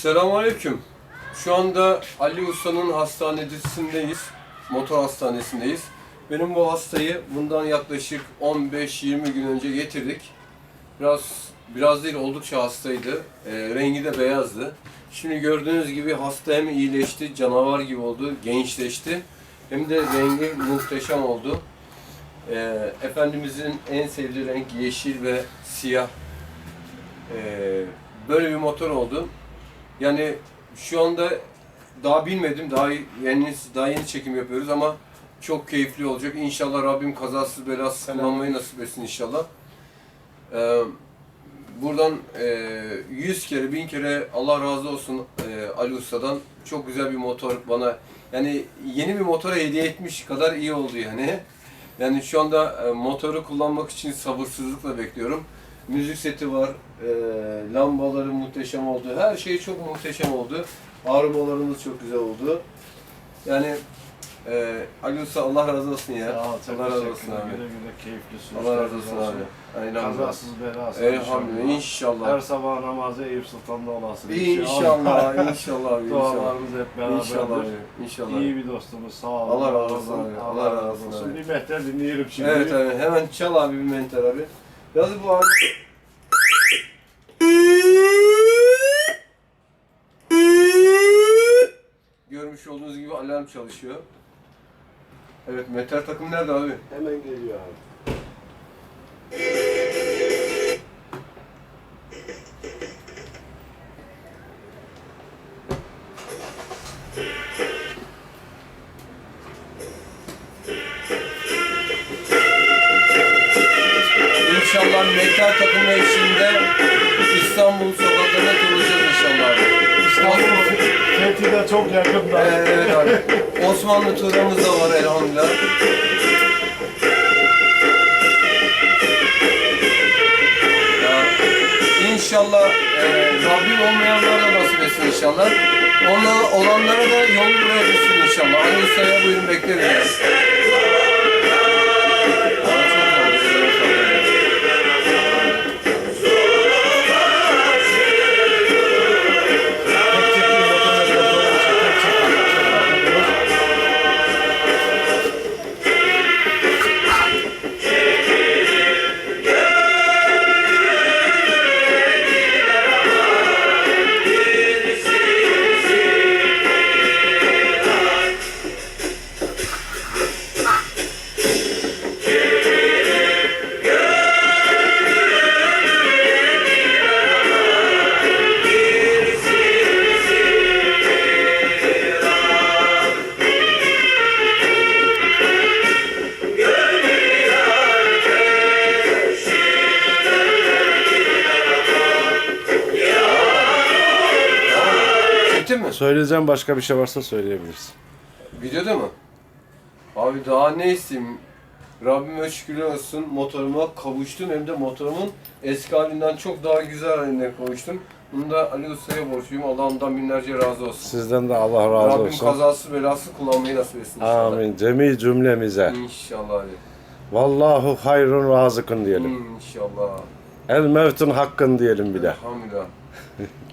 Selamünaleyküm. Şu anda Ali Usta'nın hastanesindeyiz. Motor hastanesindeyiz. Benim bu hastayı bundan yaklaşık 15-20 gün önce getirdik. Biraz biraz değil oldukça hastaydı. Ee, rengi de beyazdı. Şimdi gördüğünüz gibi hasta hem iyileşti, canavar gibi oldu, gençleşti. Hem de rengi muhteşem oldu. Ee, Efendimizin en sevdiği renk yeşil ve siyah. Ee, böyle bir motor oldu. Yani şu anda daha bilmedim, daha yeni daha yeni çekim yapıyoruz ama çok keyifli olacak. İnşallah Rabbim kazasız belasız kullanmayı nasip etsin inşallah. Ee, buradan e, 100 kere, 1000 kere Allah razı olsun e, Ali Usta'dan. Çok güzel bir motor bana, yani yeni bir motora hediye etmiş kadar iyi oldu yani. Yani şu anda e, motoru kullanmak için sabırsızlıkla bekliyorum. Müzik seti var, e, lambaları muhteşem oldu, her şey çok muhteşem oldu. Arıbalarımız çok güzel oldu. Yani e, Ali Usta Allah razı olsun ya. Sağ ol, Allah razı olsun abi. Güle güle keyifli Allah razı olsun abi. Aynen. Kazasız belasız. Elhamdülillah Her inşallah. sabah namazı Eyüp Sultan'da olasın. İnşallah, inşallah abi, inşallah. Dualarımız hep İnşallah beraberdir. abi, inşallah. İyi bir dostumuz sağ olun. Allah razı olsun abi, Allah razı olsun abi. Bir mehter dinleyelim şimdi. Evet abi, hemen çal abi bir mentor abi. Yazı bu abi. Görmüş olduğunuz gibi alarm çalışıyor. Evet, metal takım nerede abi? Hemen geliyor abi. İnşallah metal takımı içinde İstanbul sokaklarına duracağız inşallah. İstanbul Fethi de çok yakında. Evet, evet abi. Osmanlı turamız da var elhamdülillah. Ya, İnşallah e, Rabbim olmayanlara da nasip etsin inşallah. Ona, olanlara da yol düşsün inşallah. Ali Usta'ya buyurun bekleriz. Söyleyeceğim başka bir şey varsa söyleyebilirsin. Videoda mı? Abi daha ne isteyeyim? Rabbime şükürler olsun motoruma kavuştum hem de motorumun eski halinden çok daha güzel haline kavuştum. Bunu da Ali Usta'ya borçluyum. Allah ondan binlerce razı olsun. Sizden de Allah razı Rabbim olsun. kazası belası kullanmayı nasip etsin inşallah. Amin. Cemi cümlemize. İnşallah abi. Vallahu hayrun razıkın diyelim. İnşallah. El mevtun hakkın diyelim bir de. Elhamdülillah.